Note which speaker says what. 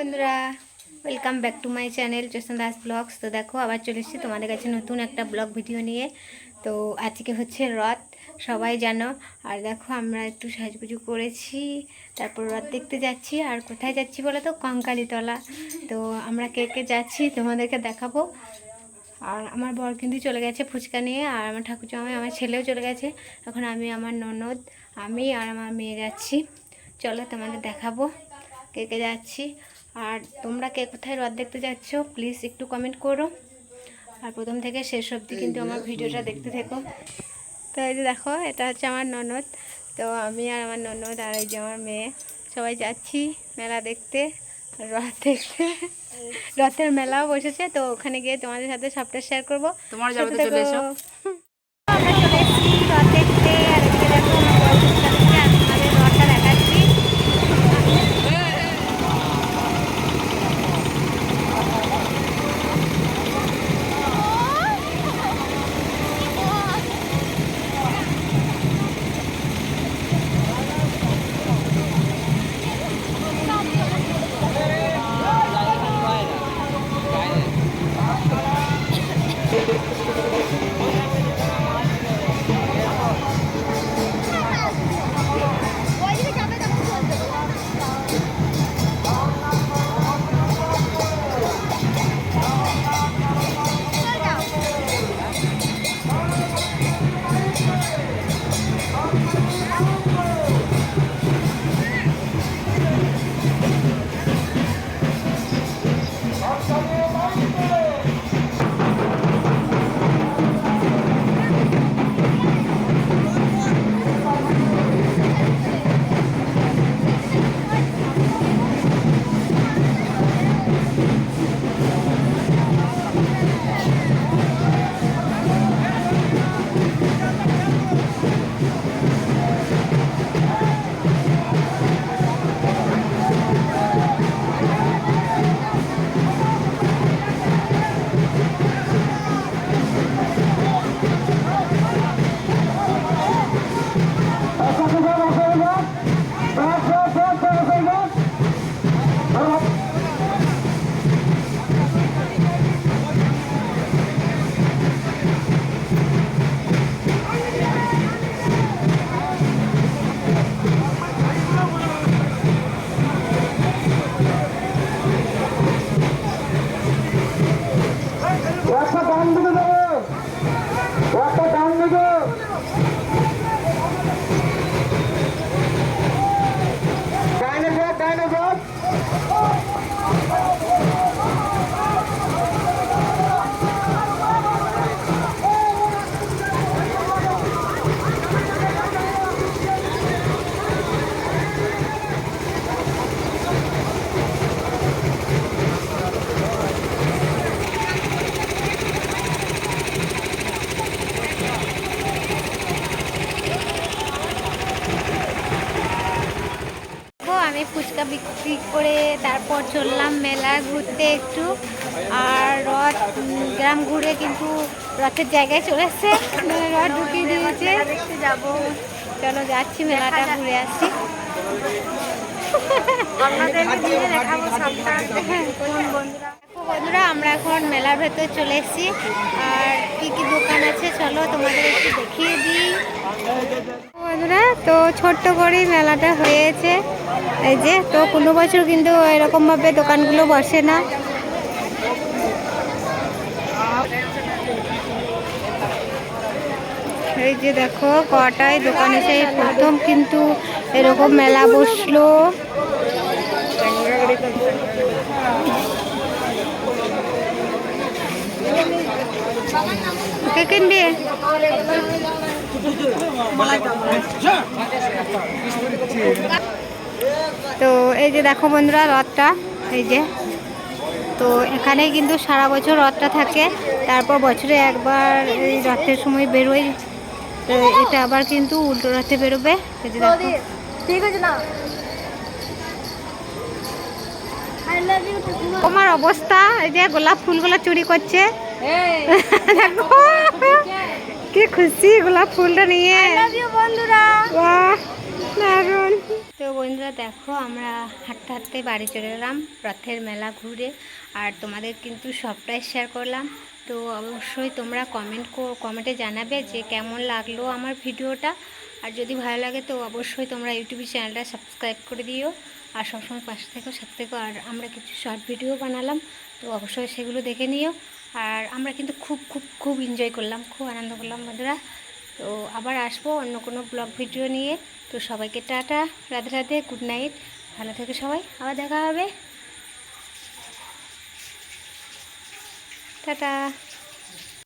Speaker 1: বন্ধুরা welcome back to my channel Chetan Das blogs তো দেখো, আবার চলে এসেছি তোমাদের কাছে নতুন একটা ব্লগ ভিডিও নিয়ে। তো আজকে হচ্ছে রথ, সবাই জানো। আর দেখো, আমরা একটু সাজগুজু করেছি, তারপর রথ দেখতে যাচ্ছি। আর কোথায় যাচ্ছি বলো তো? কঙ্কালীতলা। তো আমরা কে কে যাচ্ছি তোমাদেরকে দেখাবো। আর আমার বর কিন্তু চলে গেছে ফুচকা নিয়ে, আর আমার ঠাকুর জামাই আমার ছেলেও চলে গেছে। এখন আমি, আমার ননদ, আমি আর আমার মেয়ে যাচ্ছি। চলো তোমাদের দেখাবো কে কে যাচ্ছি। আর তোমরা কে কোথায় রথ দেখতে যাচ্ছ প্লিজ একটু কমেন্ট করো। আর প্রথম থেকে শেষ অবধি কিন্তু আমার ভিডিওটা দেখতে থেকো। তো এই যে দেখো এটা হচ্ছে আমার ননদ। তো আমি আর আমার ননদ আর এই যে আমার মেয়ে সবাই যাচ্ছি মেলা দেখতে রথ দেখতে। রথের মেলাও বসেছে তো ওখানে গিয়ে তোমাদের সাথে সবটা শেয়ার করব।
Speaker 2: তোমার
Speaker 3: একটা
Speaker 1: ফুচকা বিক্রি করে তারপর চললাম মেলা ঘুরতে একটু। আর রথ গ্রাম ঘুরে কিন্তু রথের জায়গায় চলে এসছে। রথ ঢুকিয়ে দিয়েছে। যাব চলো যাচ্ছি মেলাটা ঘুরে আসছি। বন্ধুরা আমরা এখন মেলার ভেতর চলে এসেছি। আর কি কি দোকান আছে চলো তোমাদের একটু দেখিয়ে দিই। বন্ধুরা তো ছোট্ট করেই মেলাটা হয়েছে। এই যে, তো কোনো বছর কিন্তু এরকমভাবে দোকানগুলো বসে না। এই যে দেখো, কটায় দোকান এসে প্রথম কিন্তু এরকম মেলা বসল। কে কিনবে তো এই যে দেখো বন্ধুরা রথটা এই যে। তো এখানে কিন্তু সারা বছর রথটা থাকে। তারপর বছরে একবার এই রথের সময় বেরোয়। তো এটা আবার কিন্তু উল্টো রথে বেরোবে। এই যে দেখো।
Speaker 4: ঠিক আছে না।
Speaker 1: তোমার অবস্থা এই যে গোলাপ ফুলগুলো চুরি করছে। দেখো। কি খুশি গোলাপ ফুলটা নিয়ে।
Speaker 4: বন্ধুরা।
Speaker 1: বাহ দারুণ। তো বন্ধুরা দেখো আমরা হাঁটতে হাঁটতে বাড়ি চলে এলাম রথের মেলা ঘুরে। আর তোমাদের কিন্তু সবটাই শেয়ার করলাম। তো অবশ্যই তোমরা কমেন্ট কমেন্টে জানাবে যে কেমন লাগল আমার ভিডিওটা। আর যদি ভালো লাগে তো অবশ্যই তোমরা ইউটিউব চ্যানেলটা সাবস্ক্রাইব করে দিও। আর সবসময় পাশে থেকো সাথে থেকো। আর আমরা কিছু শর্ট ভিডিও বানালাম তো অবশ্যই সেগুলো দেখে নিও। আর আমরা কিন্তু খুব খুব খুব এনজয় করলাম, খুব আনন্দ করলাম বন্ধুরা। তো আবার আসব অন্য কোনো ব্লগ ভিডিও নিয়ে। তো সবাইকে tata, Radhe Radhe good night ভালো থেকে সবাই, আবার দেখা হবে। টাটা।